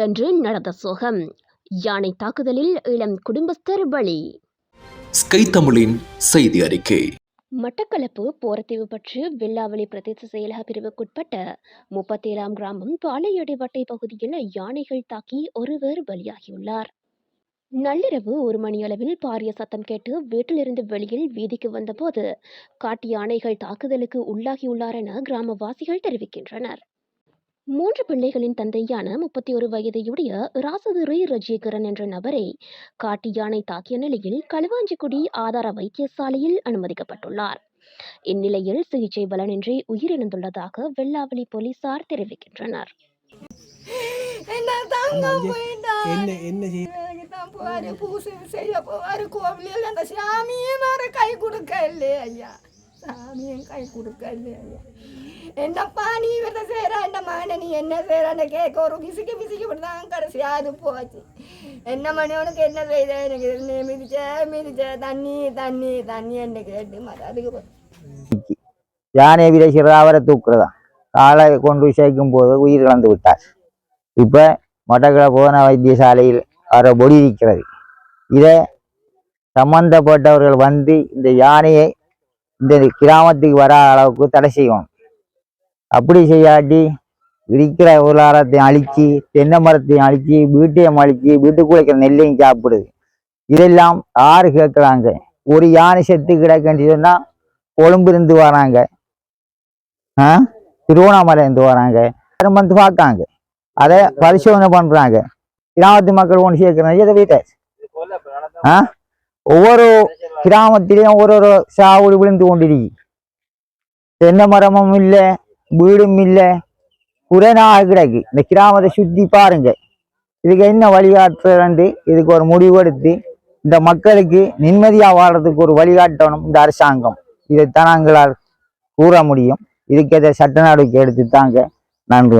திடீரென்று நடந்த சோகம். யானை தாக்குதலில் இளம் குடும்பஸ்தர் பலி. ஸ்கை தமிழின் செய்தி அறிக்கை. மட்டக்களப்பு போரத்தீவு பற்று வெள்ளாவளி பிரதேச செயலக பிரிவுக்குட்பட்ட முப்பத்தேழாம் கிராமம் பாலையடிவட்டை பகுதியில் யானைகள் தாக்கி ஒருவர் பலியாகியுள்ளார். நள்ளிரவு ஒரு மணியளவில் பாரிய சத்தம் கேட்டு வீட்டிலிருந்து வெளியில் வீதிக்கு வந்தபோது காட்டு யானைகள் தாக்குதலுக்கு உள்ளாகியுள்ளார் என கிராமவாசிகள் தெரிவிக்கின்றனர். மூன்று பிள்ளைகளின் தந்தையான முப்பத்தி ஒரு வயதையுடைய ராசதுரை ரஜீகரன் என்ற நபரை காட்டு யானை தாக்கிய நிலையில் களுவாஞ்சிக்குடி ஆதார வைத்தியசாலையில் அனுமதிக்கப்பட்டுள்ளார். இந்நிலையில் சிகிச்சை பலனின்றி உயிரிழந்துள்ளதாக வெள்ளாவளி போலீசார் தெரிவிக்கின்றனர். பூசை செய்ய போவாரு கோவிலில் அந்த சாமியும் வேற கை கொடுக்க இல்லையே ஐயா. சாமியும் கை கொடுக்க என்னப்பா நீ இவரை செய்கிற என்ன மகனை நீ என்ன செய்கிறான்னு கேட்க ஒரு பிசிக்க பிசிக்க விட்டுதான் கடைசியாக அது போச்சு என்ன மணி உனக்கு என்ன செய்த எனக்கு இது மிதிச்ச மிதிச்ச தண்ணி தண்ணி தண்ணி என்ன கேட்டு மத அதுக்கு போ- யானையை அவரை தூக்குறதா? காலை கொண்டு சேர்க்கும் போது உயிர் இழந்து விட்டார். இப்போ மொட்டக்கிழ போன வைத்தியசாலையில் அவரை பொடி இருக்கிறது இதை சம்பந்தப்பட்டவர்கள் வந்து இந்த யானையை இந்த கிராமத்துக்கு வர அளவுக்கு தடை செய்யணும் அப்படி செய்யாட்டி இருக்கிற பொருளாதாரத்தையும் அழிச்சு தென்னை மரத்தையும் அழிச்சு வீட்டையும் அழிச்சு வீட்டுக்குள்ள இருக்கிற நெல்லையும் சாப்பிடுது. இதெல்லாம் யாரு கேட்குறாங்க? ஒரு யானை செத்து கிடக்குன்னு சொன்னா கொழும்பு இருந்து வராங்க. ஆ? திருவண்ணாமலை இருந்து வராங்க. வந்து பார்க்காங்க. அதை பரிசோதனை பண்றாங்க. கிராமத்து மக்கள் ஒன்று சேர்க்கிறாங்க. இதை வீட்டை ஆ? ஒவ்வொரு கிராமத்திலையும் ஒரு ஒரு சாவுடி விழுந்து கொண்டிருக்கு. தென்னை மரமும் இல்லை வீடும் இல்லை குறைநாக கிடக்கு. இந்த கிராமத்தை சுற்றி பாருங்க. இதுக்கு என்ன வழிகாட்டுறது இதுக்கு ஒரு முடிவு எடுத்து இந்த மக்களுக்கு நிம்மதியாக வாழ்றதுக்கு ஒரு வழிகாட்டணும் இந்த அரசாங்கம். இதைத்தான் நாங்களால் கூற முடியும். இதுக்கு எதை சட்ட நடவடிக்கை எடுத்து தாங்க நன்றி.